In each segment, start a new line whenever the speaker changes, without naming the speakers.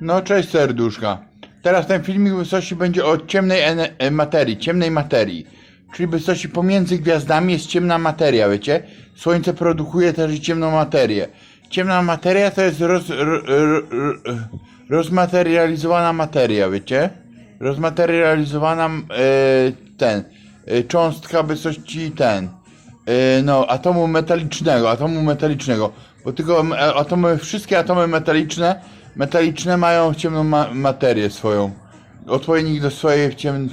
No cześć serduszka. Teraz ten filmik w wysokości będzie o ciemnej e, materii, ciemnej materii. Czyli w wysokości pomiędzy gwiazdami jest ciemna materia, wiecie? Słońce produkuje też ciemną materię. Ciemna materia to jest roz, ro, ro, ro, rozmaterializowana materia, wiecie? Rozmaterializowana e, ten, e, cząstka wysokości ten, e, no atomu metalicznego, atomu metalicznego, bo tylko e, atomy, wszystkie atomy metaliczne, metaliczne mają ciemną ma materię swoją, odpowiednik do swojej ciem,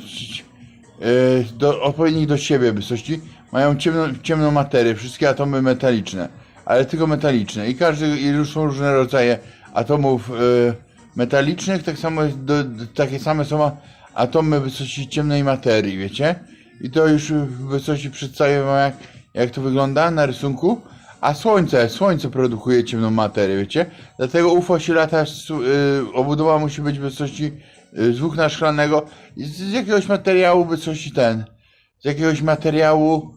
e, do, odpowiednik do siebie wysokości, mają ciemną, ciemną materię, wszystkie atomy metaliczne, ale tylko metaliczne i każdy, i są różne rodzaje atomów e, metalicznych, tak samo do, takie same są atomy wysokości ciemnej materii, wiecie? I to już w wysokości przedstawię wam jak, jak to wygląda na rysunku. A słońce, słońce produkuje ciemną materię, wiecie? Dlatego UFO się lata, z- y, obudowa musi być w wysokości y, z włókna szklanego z, z jakiegoś materiału wysokości ten. Z jakiegoś materiału,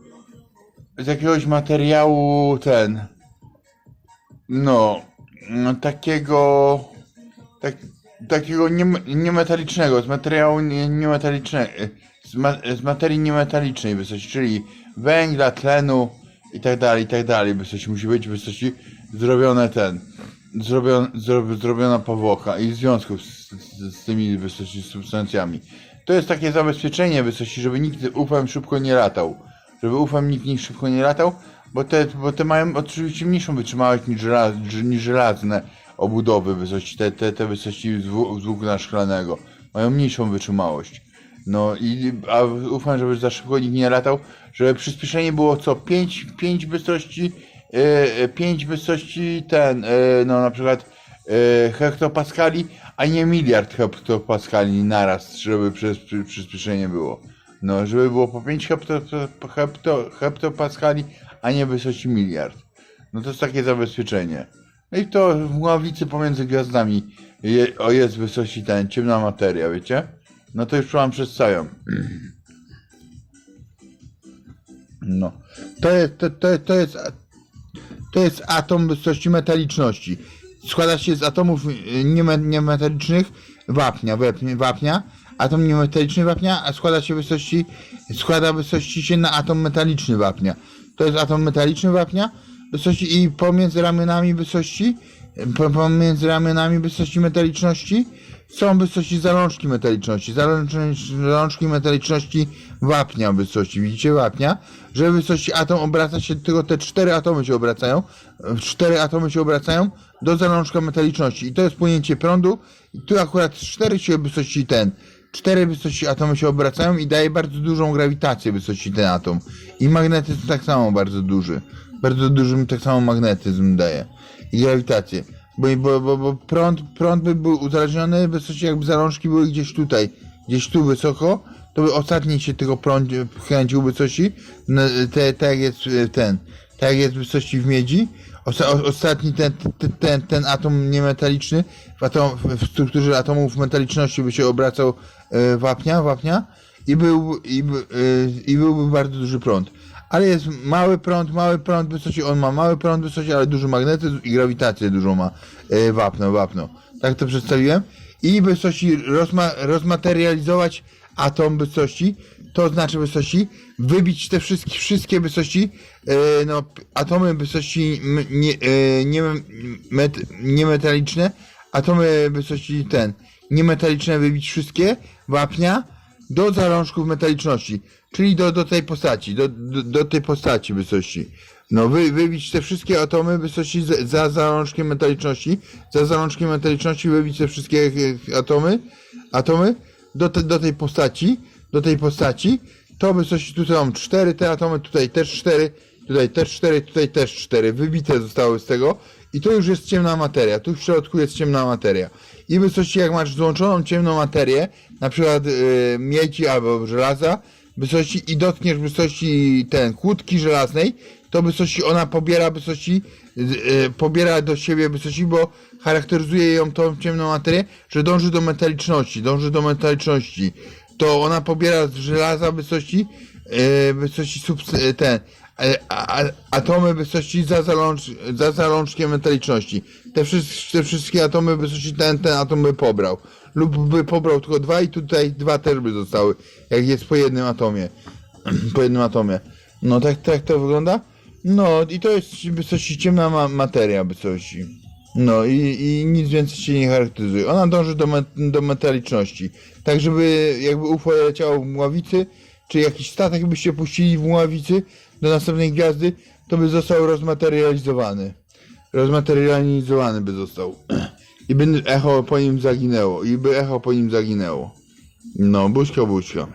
z jakiegoś materiału ten. No, no takiego, tak, takiego nie- niemetalicznego, z materiału nie- niemetalicznego, z, ma, z materii niemetalicznej wysokości, czyli węgla, tlenu i tak dalej, i tak dalej wysokości. Musi być wysokości zrobione ten, zrobion, zro, zrobiona powłoka i związków z, z, z tymi wysokości substancjami. To jest takie zabezpieczenie wysokości, żeby nikt ufem szybko nie latał. Żeby ufem nikt nie szybko nie latał, bo te, bo te mają oczywiście mniejszą wytrzymałość niż, żelaz, niż żelazne obudowy wysokości, te, te, te wł- z włókna szklanego. Mają mniejszą wytrzymałość. No i a ufam, żeby za szybko nikt nie latał, żeby przyspieszenie było co 5, 5 wysokości, e, 5 wysokości ten, e, no na przykład e, hektopaskali, a nie miliard hektopaskali naraz, żeby przez, przy, przyspieszenie było. No, żeby było po 5 hepto, hepto, heptopaskali, a nie wysokości miliard. No to jest takie zabezpieczenie. No i to w ławicy pomiędzy gwiazdami je, o jest wysokości ten, ciemna materia, wiecie? No to już wam przedstawiam. No. To jest, to, to, to jest, to jest atom wysokości metaliczności. Składa się z atomów y, nieme, niemetalicznych wapnia, wapnia. Atom niemetaliczny wapnia, a składa się wysokości, składa wysokości się na atom metaliczny wapnia. To jest atom metaliczny wapnia, wysokości i pomiędzy ramionami wysokości, po- pomiędzy ramionami wysokości metaliczności są wysokości zalążki metaliczności. Zalążki, metaliczności wapnia wysokości. Widzicie wapnia? Że wysokości atom obraca się, tylko te cztery atomy się obracają. Cztery atomy się obracają do zalążka metaliczności. I to jest płynięcie prądu. I tu akurat cztery się wysokości ten. Cztery wysokości atomy się obracają i daje bardzo dużą grawitację wysokości ten atom. I magnetyzm tak samo bardzo duży. Bardzo duży tak samo magnetyzm daje. I grawitację. Bo, bo, bo, bo prąd, prąd by był uzależniony, wysokości jakby zalążki były gdzieś tutaj, gdzieś tu wysoko, to by ostatni się tego prąd kręcił wysokości, no, te, tak jest e, ten, tak jest wysokości w miedzi, Osta, o, ostatni ten, ten, ten, ten atom niemetaliczny, w, atom, w strukturze atomów metaliczności by się obracał e, wapnia, wapnia i, był, i, e, i byłby bardzo duży prąd. Ale jest mały prąd, mały prąd wysokości, on ma mały prąd wysokości, ale duży magnetyzm i grawitację dużą ma e, wapno, wapno. Tak to przedstawiłem. I wysokości rozma, rozmaterializować atom wysokości, to znaczy wysokości, wybić te wszystkie, wszystkie wysokości, e, no, atomy wysokości m, nie, e, nie, met, niemetaliczne, atomy wysokości ten, niemetaliczne wybić wszystkie, wapnia, do zalążków metaliczności, czyli do, do tej postaci, do, do, do tej postaci wysokości. No, wy, wybić te wszystkie atomy wysokości za, za zalążkiem metaliczności, za zalążkiem metaliczności wybić te wszystkie e, atomy, atomy do, te, do tej postaci, do tej postaci, to wysokości, tutaj mam cztery te atomy, tutaj też cztery, tutaj też cztery, tutaj też cztery, wybite zostały z tego i to już jest ciemna materia, tu w środku jest ciemna materia. I wysokości, jak masz złączoną ciemną materię, na przykład y, miedzi albo żelaza, wysokości i dotkniesz wysokości ten kłódki żelaznej, to wysokości ona pobiera wysokości, y, y, pobiera do siebie wysokości, bo charakteryzuje ją tą ciemną materię, że dąży do metaliczności, dąży do metaliczności. To ona pobiera z żelaza wysokości, y, wysokości subs- ten, a, a, atomy wysokości za, zaląż, za zalążkiem metaliczności. te, wszystkie, te wszystkie atomy wysokości ten, ten atom by pobrał. Lub by pobrał tylko dwa i tutaj dwa też by zostały, jak jest po jednym atomie. po jednym atomie. No tak, tak to wygląda. No i to jest wysokości ciemna ma materia wysokości. No i, i nic więcej się nie charakteryzuje. Ona dąży do, me, do metaliczności. Tak, żeby jakby UFO leciało w mławicy, czy jakiś statek byście puścili w mławicy do następnej gwiazdy, to by został rozmaterializowany. Rozmaterializowany by został. I by echo po nim zaginęło. I by echo po nim zaginęło. No, buźka, buźka.